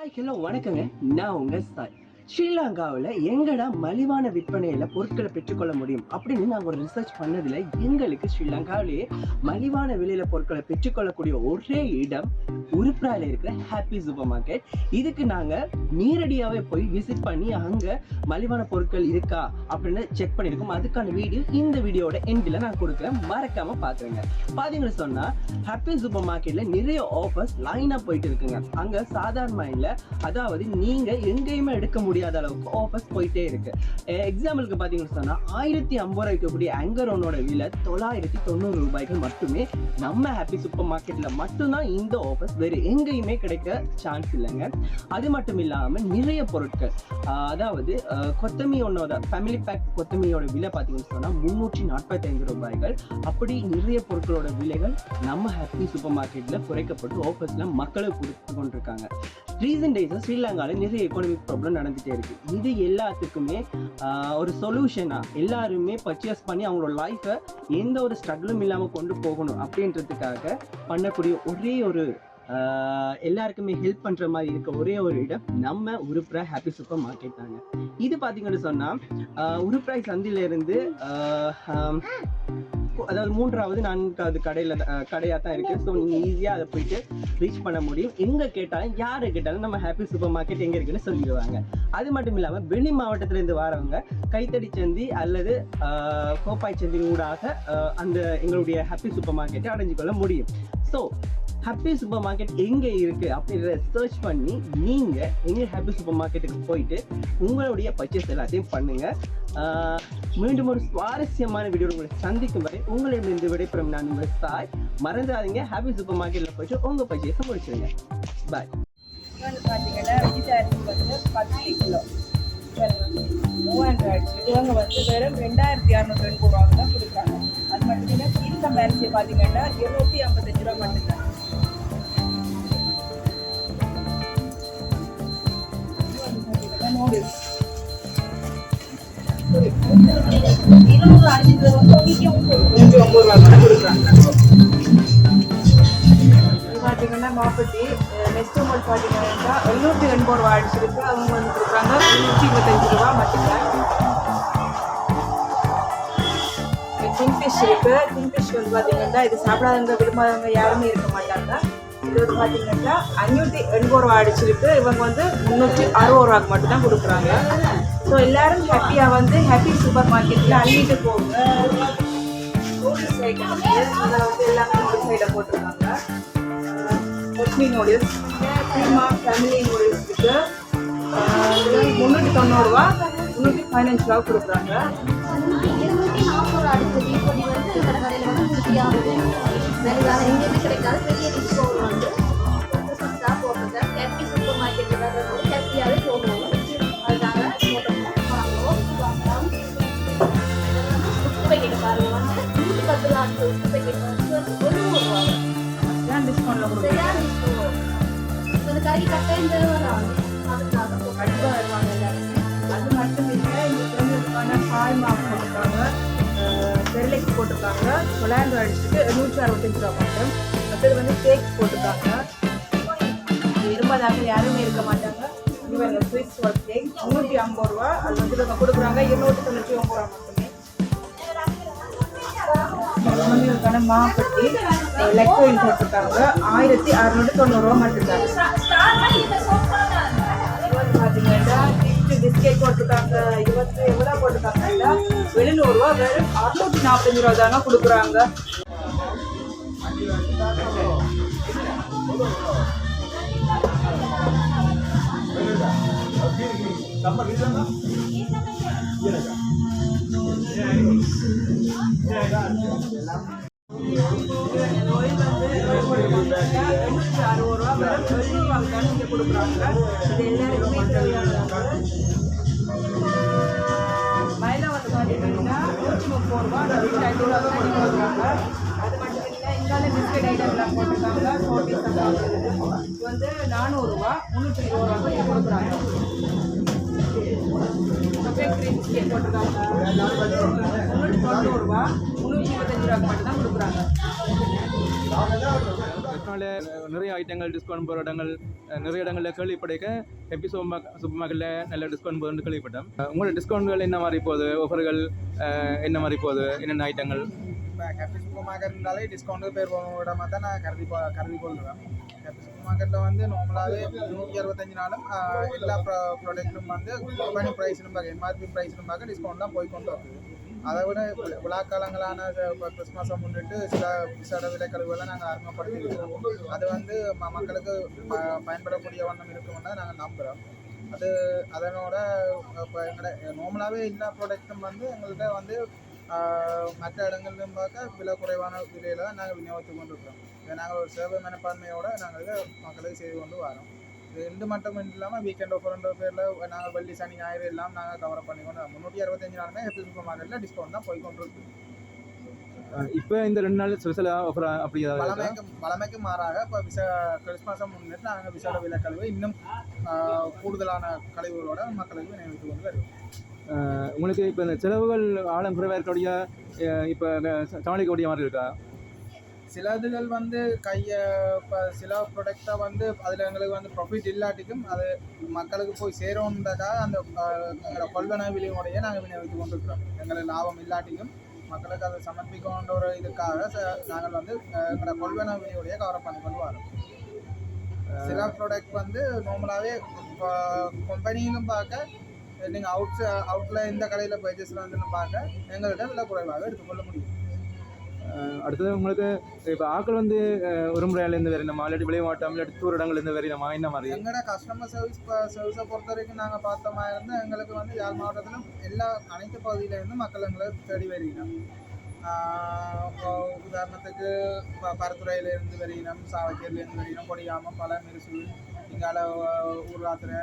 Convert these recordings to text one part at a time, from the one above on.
Hi hello வணக்கங்க. நான் உங்க சாய். ஸ்ரீலங்காவில் எங்கடா மலிவான விற்பனையில் பொருட்களை பெற்றுக்கொள்ள முடியும் அப்படின்னு நாங்கள் ஒரு ரிசர்ச் பண்ணதில் எங்களுக்கு ஸ்ரீலங்காவிலேயே மலிவான விலையில் பொருட்களை பெற்றுக்கொள்ளக்கூடிய ஒரே இடம் உருப்ராயில் இருக்கிற ஹாப்பி சூப்பர் மார்க்கெட் இதுக்கு நாங்கள் நேரடியாகவே போய் விசிட் பண்ணி அங்கே மலிவான பொருட்கள் இருக்கா அப்படின்னு செக் பண்ணியிருக்கோம் அதுக்கான வீடியோ இந்த வீடியோட எண்டில் நான் கொடுக்குறேன். மறக்காம பார்த்துருங்க பார்த்தீங்கன்னு சொன்னால் ஹாப்பி சூப்பர் மார்க்கெட்ல நிறைய ஆஃபர்ஸ் லைனாக போயிட்டு இருக்குங்க. அங்கே சாதாரண இல்லை அதாவது நீங்கள் எங்கேயுமே எடுக்க முடியும் முடியாத அளவுக்கு ஆஃபர்ஸ் போயிட்டே இருக்கு. எக்ஸாம்பிளுக்கு பார்த்தீங்கன்னு சொன்னால் ஆயிரத்தி ஐம்பது ரூபாய்க்கு கூடிய ஆங்கர் ஒன்னோட விலை தொள்ளாயிரத்தி தொண்ணூறு ரூபாய்க்கு மட்டுமே. நம்ம ஹாப்பி சூப்பர் மார்க்கெட்டில் மட்டும்தான் இந்த ஆஃபர்ஸ் வேறு எங்கேயுமே கிடைக்க சான்ஸ் இல்லைங்க. அது மட்டும் இல்லாமல் நிறைய பொருட்கள். அதாவது ஆஹ் கொத்தமல்லியோட ஃபேமிலி பேக் கொத்தமியோட விலை பார்த்தீங்கன்னு சொன்னால் முந்நூற்றி நாற்பத்தைந்து ரூபாய்கள். அப்படி நிறைய பொருட்களோட விலைகள் நம்ம ஹாப்பி சூப்பர் மார்க்கெட்டில் குறைக்கப்பட்டு ஆஃபர்ஸில் மக்களுக்கு கொடுத்து கொண்டிருக்காங்க. ரீசன்ட் டேஸில் ஸ்ரீலங்காவில் நிறைய எக்கனாமிக் ப்ராப்ளம் நடந்துட்டு நடந்துகிட்டே இருக்குது இது எல்லாத்துக்குமே ஆஹ், ஒரு சொல்யூஷனாக எல்லாருமே பர்ச்சேஸ் பண்ணி அவங்களோட லைஃப்பை எந்த ஒரு ஸ்ட்ரகிளும் இல்லாமல் கொண்டு போகணும் அப்படின்றதுக்காக பண்ணக்கூடிய ஒரே ஒரு ஆஹ், எல்லாருக்குமே ஹெல்ப் பண்ணுற மாதிரி இருக்க ஒரே ஒரு இடம் நம்ம உருப்புற ஹாப்பி சூப்பர் மார்க்கெட் தாங்க. இது பார்த்தீங்கன்னு சொன்னால் உருப்பராய் சந்திலிருந்து ஆஹ், அதாவது மூன்றாவது நான்காவது கடையில் கடையாக தான் இருக்குது ஸோ நீங்கள் ஈஸியாக அதை போயிட்டு ரீச் பண்ண முடியும். எங்கே கேட்டாலும் யாரை கேட்டாலும் நம்ம ஹாப்பி சூப்பர் மார்க்கெட் எங்கே இருக்குன்னு சொல்லிடுவாங்க. அது மட்டும் இல்லாமல் வெளி மாவட்டத்திலேருந்து வரவங்க கைத்தடி சந்தி அல்லது ஆஹ், கோப்பாய் சந்தி ஊடாக அந்த எங்களுடைய ஹாப்பி சூப்பர் மார்க்கெட்டை அடைஞ்சு கொள்ள முடியும். ஸோ ஹாப்பி சூப்பர் மார்க்கெட் எங்கே இருக்குது அப்படின்றத சர்ச் பண்ணி நீங்கள் எங்கே ஹாப்பி சூப்பர் மார்க்கெட்டுக்கு போயிட்டு உங்களுடைய பர்ச்சேஸ் எல்லாத்தையும் பண்ணுங்கள் மீண்டும் ஒரு சுவாரஸ்யமான வீடியோ உங்களை சந்திக்கும் வரை உங்களிடமிருந்து விடைபெறும் நான் உங்கள் சாய். மறந்துடாதீங்க ஹாப்பி சூப்பர் மார்க்கெட்டில் போயிட்டு உங்கள் பர்ச்சேஸை முடிச்சுடுங்க பாய் வந்து பார்த்தீங்கன்னா வெஜிடேரியன் வந்து பத்து கிலோ. மூவாயிரம் இவங்க வந்து வெறும் ரெண்டாயிரத்தி இரநூத்தி ரெண்டு ரூபாங்க தான் கொடுக்குறாங்க அது மட்டும் இல்லை ஈஸ்டம் பேலன்ஸை பார்த்தீங்கன்னா இருநூத்தி ஐம்பத்தஞ்சு ரூபா மட்டும்தான். நூடுல்ஸ் இருநூறு அஞ்சு நூற்றி ஒம்பது ரூபா கொடுக்குறாங்க இது பார்த்தீங்கன்னா மாப்பட்டி நெக்ஸ்ட் அமௌண்ட் பார்த்தீங்கன்னா எழுநூற்றி எண்பது ரூபா அடிச்சிருக்கு அவங்க வந்து கொடுக்குறாங்க எழுநூற்றி இருபத்தஞ்சு ரூபா மட்டும்தான் கிங்ஃபிஷ் இருக்கு. கிங்ஃபிஷ் வந்து பார்த்தீங்கன்னா இது சாப்பிடாதவங்க விரும்பாதவங்க யாருமே இருக்க இது வந்து பார்த்தீங்கன்னா அஞ்சூற்றி எண்பது ரூபா அடிச்சிருக்கு இவங்க வந்து முந்நூற்றி அறுபது ரூபாய்க்கு மட்டும்தான் கொடுக்குறாங்க. ஸோ எல்லாரும் ஹாப்பியாக வந்து ஹாப்பி சூப்பர் மார்க்கெட்டில் அள்ளிட்டு போங்க. நூடுல்ஸ் ஐட்டம் இதில் வந்து எல்லாமே நூடுல்ஸ் ஐட்டம் போட்டிருக்காங்க. கொஸ்மி நூடுல்ஸ் ப்ரீமா ஃபேமிலி நூடுல்ஸ் இருக்கு. முந்நூற்றி தொண்ணூறுரூவா முந்நூற்றி பதினஞ்சு ரூபா கொடுக்குறாங்க. இருநூத்தி நாற்பது அடுத்த தீபொடி வந்து கடையில் வந்து உறுதியாக வேறு வேறு எங்கேயுமே கிடைக்காது. பெரிய கறி கட்டாயம் தேவை அதுக்காக கண்டிப்பாக வருவாங்க எல்லாருமே அது மட்டும் இல்லை இந்த குழந்தைகளுக்கான பால் மாவு போட்டிருக்காங்க பெருளைக்கு போட்டிருக்காங்க தொள்ளாயிரம் அடிச்சுட்டு நூற்றி அறுபத்தஞ்சு ரூபா மட்டும் அடுத்தது வந்து கேக் போட்டிருக்காங்க விரும்பாதாக யாருமே இருக்க மாட்டாங்க இவங்க ஸ்வீட் ஸ்வால் கேக் முந்நூற்றி ஐம்பது ரூபா. அது வந்து இவங்க கொடுக்குறாங்க இருநூற்றி தொண்ணூற்றி ஒம்பது ரூபா மட்டுமே. குழந்தைகளுக்கான மாப்பட்டி எலக்ட்ரோயின் போட்டிருக்காங்க. ஆயிரத்தி அறுநூற்றி தொண்ணூறுரூவா மட்டும்தான் பார்த்தீங்கன்னா கிஃப்ட் பிஸ்கெட் போட்டிருக்காங்க. இருபத்தி எவ்வளோ போட்டிருக்காங்கன்னா எழுநூறுவா வெறும் அறுநூற்றி நாற்பத்தஞ்சு ரூபா தாங்க கொடுக்குறாங்க. நோய் அறுபது ரூபா வெறும் இங்கே கொடுக்குறாங்க இது எல்லாருக்குமே தேவையானதாங்க மயிலம் பார்த்தீங்கன்னா நூற்றி முப்பது ரூபா நூற்றி ஐம்பது ரூபா தான் கொடுக்குறாங்க அது மட்டும் இல்லை இந்தால ஐட்டம்லாம் போட்டிருக்காங்க இது வந்து நானூறுரூவா முந்நூற்றி இருபது ரூபா தான் கொடுக்குறாங்க. போட்டிருக்காங்க முந்நூற்றி முந்நூற்றி இருபத்தஞ்சு மட்டும் தான் கொடுக்குறாங்க நிறைய ஐட்டங்கள் டிஸ்கவுண்ட் போகிற இடங்கள் நிறைய இடங்களில் கேள்விப்படைக்க ஹெப்பி சூப்பர் மார்க் சூப்பர் மார்க்கெட்டில் நல்ல டிஸ்கவுண்ட் போகுதுன்னு கேள்விப்பட்டேன். உங்களோட டிஸ்கவுண்ட்கள் என்ன மாதிரி போகுது? ஆஃபர்கள் என்ன மாதிரி போகுது? என்னென்ன ஐட்டங்கள்? ஹாப்பி சூப்பர் மார்க்கெட்னாலே டிஸ்கவுண்ட் பேர் போன இடமா தான் நான் கருதி போ- கருதி கொள்கிறேன் ஹாப்பி சூப்பர் மார்க்கெட்டில் வந்து நார்மலாகவே நூற்றி அறுபத்தஞ்சு நாளும் எல்லா ப்ரா ப்ராடக்ட்டும் வந்து கம்பெனி ப்ரைஸ்னு பார்க்க எம்ஆர்பி ப்ரைஸ்னு பார்க்க டிஸ்கவுண்ட் தான் போய் கொண்டு வருது அதை விட விழாக்காலங்களான இப்போ கிறிஸ்மஸை முன்னிட்டு சில விசேட விலைக்கழிவுகளை நாங்கள் அறிமுகப்படுத்தியிருக்கோம் அது வந்து ம- மக்களுக்கு ப- பயன்படக்கூடிய வண்ணம் இருக்கும்னு நாங்கள் நம்புகிறோம் அது அதனோட இப்போ எங்களோட நார்மலாகவே எல்லா ப்ராடக்ட்டும் வந்து எங்கள்கிட்ட வந்து மற்ற இடங்கள்லையும் பார்க்க விலை குறைவான விலையில தான் நாங்கள் விநியோகித்து கொண்டு இருக்கிறோம் இதை நாங்கள் ஒரு சேவை மனப்பான்மையோடு நாங்கள் இதை மக்களுக்கு செய்து கொண்டு வரோம். இது ரெண்டு மட்டும் இல்லாமல் வீக்கெண்ட் ஆஃபர்ன்ற பேரில் நாங்கள் வெள்ளி சனி ஞாயிறு எல்லாம் நாங்கள் கவர் பண்ணி கொண்டு முந்நூற்றி அறுபத்தஞ்சு நாளுமே ஹெப்பி சூப்பர் மார்க்கெட்டில் டிஸ்கவுண்ட் தான் போய் கொண்டு இருக்குது இப்போ இந்த ரெண்டு நாள் ஸ்பெஷலாக ஆஃபர் அப்படி ஏதாவது? பழமைக்கு மாறாக இப்போ விச கிறிஸ்மஸை முன்னிட்டு நாங்கள் விசேட விலை கழிவு இன்னும் கூடுதலான கழிவுகளோட மக்களுக்கு விநியோகித்து கொண்டு வருவோம். உங்களுக்கு இப்போ இந்த செலவுகள் ஆழம் குறைவாக இருக்கக்கூடிய இப்போ சமாளிக்கக்கூடிய மாதிரி இருக்கா? சிலதுகள் வந்து கையை இப்போ சில ப்ராடக்டை வந்து அதில் எங்களுக்கு வந்து ப்ராஃபிட் இல்லாட்டிக்கும் அது மக்களுக்கு போய் சேரும்ன்றக்காக அந்த கொள்வன விலையோடையே நாங்கள் விநியோகித்து கொண்டிருக்கிறோம். எங்களுக்கு லாபம் இல்லாட்டிக்கும் மக்களுக்கு அதை சமர்ப்பிக்கணுன்ற ஒரு இதுக்காக ச- நாங்கள் வந்து எங்களோட கொள்வன விலையோடையே கவர் பண்ணி கொண்டு வரோம். சில ப்ராடக்ட் வந்து நார்மலாகவே கம்பெனியிலும் பார்க்க நீங்கள் அவுட் அவுட்டில் இந்த கடையில் பர்ச்சேஸில் வந்து பார்க்க எங்கள்கிட்ட விலை குறைவாக எடுத்துக்கொள்ள முடியும். அடுத்தது உங்களுக்கு இப்போ ஆக்கள் வந்து அஹ், ஒரு முறையிலேருந்து வரணுமா இல்லாட்டி விளைய மாட்டோம் இல்லாட்டி தூர இடங்கள்லேருந்து வரணுமா என்ன மாதிரி? எங்களோட கஸ்டமர் சர்வீஸ் சர்வீஸை பொறுத்த வரைக்கும் நாங்கள் பார்த்த மாதிரி இருந்தால் எங்களுக்கு வந்து யாழ் மாவட்டத்திலும் எல்லா அனைத்து பகுதியிலேருந்து மக்கள் எங்களை தேடி வருகிறோம். ஆஹ் இப்போ உதாரணத்துக்கு இப்போ பரத்துறையிலேருந்து வருகிறோம் சாவச்சேரியிலேருந்து வருகிறோம் கொடியாமம் பல மெரிசூல் இங்கால ஊர்லாத்திரை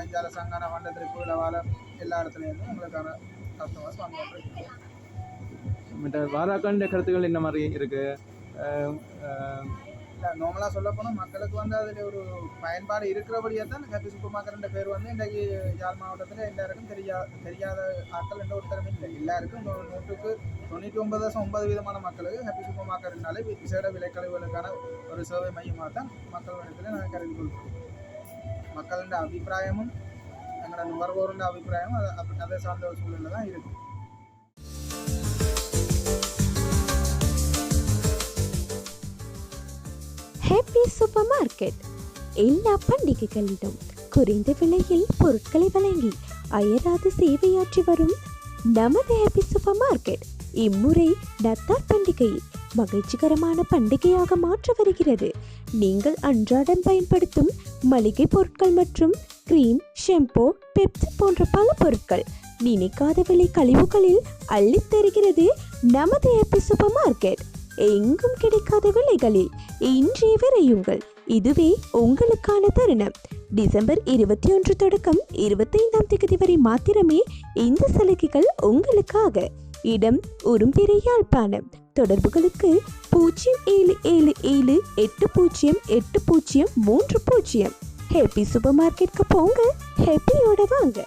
இங்கால சங்கான வண்டத்திற்கு விழவால எல்லா இடத்துலேருந்தும் எங்களுக்கான கஸ்டமர்ஸ் வந்துட்டு மற்ற வாராக்காண்ட கருத்துக்கள் என்ன மாதிரி இருக்கு? இல்லை நார்மலாக சொல்ல போனால் மக்களுக்கு வந்து அதில் ஒரு பயன்பாடு இருக்கிறபடியே தான் ஹாப்பி சூப்பர் மார்க்கெட்ன்ற பேர் வந்து இன்றைக்கு யாழ் மாவட்டத்தில் எல்லாருக்கும் தெரியா தெரியாத ஆட்கள் என்ற ஒருத்தரும் இல்லை. எல்லாருக்கும் நூற்றுக்கு தொண்ணூற்றி ஒன்பது தசம் ஒன்பது விதமான மக்களுக்கு ஹாப்பி சூப்பர் மார்க்கெட்னாலே விசேட விலைக்கழிவுகளுக்கான ஒரு சேவை மையமாக தான் மக்கள் இடத்துல நாங்கள் கருதி கொள்கிறோம். மக்களின் அபிப்பிராயமும் எங்களோட நுகர்வோருடைய அபிப்பிராயமும் அதை அதை சார்ந்த ஒரு சூழலில் தான் இருக்குது ஹாப்பி சூப்பர் மார்க்கெட் எல்லா பண்டிகைகளிலும் குறைந்த விலையில் பொருட்களை வழங்கி அயராது சேவையாற்றி வரும் நமது ஹாப்பி சூப்பர் மார்க்கெட் இம்முறை நத்தார் பண்டிகையை மகிழ்ச்சிகரமான பண்டிகையாக மாற்ற வருகிறது. நீங்கள் அன்றாடம் பயன்படுத்தும் மளிகை பொருட்கள் மற்றும் கிரீம் ஷெம்போ பெப்சி போன்ற பல பொருட்கள் நினைக்காத விலை கழிவுகளில் அள்ளித் தருகிறது நமது ஹாப்பி சூப்பர் மார்க்கெட் எங்கும் கிடைக்காத விலைகளில் இன்றைய விரையுங்கள். இதுவே உங்களுக்கான தருணம். டிசம்பர் இருபத்தி ஒன்று தொடக்கம் இருபத்தைந்தாம் தேதி வரை மாத்திரமே இந்த சலுகைகள் உங்களுக்காக. இடம் உரும்பிரை யாழ்ப்பாணம். தொடர்புகளுக்கு பூஜ்ஜியம் ஏழு ஏழு ஏழு எட்டு பூஜ்ஜியம் எட்டு பூஜ்ஜியம் மூன்று பூஜ்ஜியம் ஹேப்பி சூப்பர் மார்க்கெட்க்கு போங்க. ஹேப்பியோட வாங்க.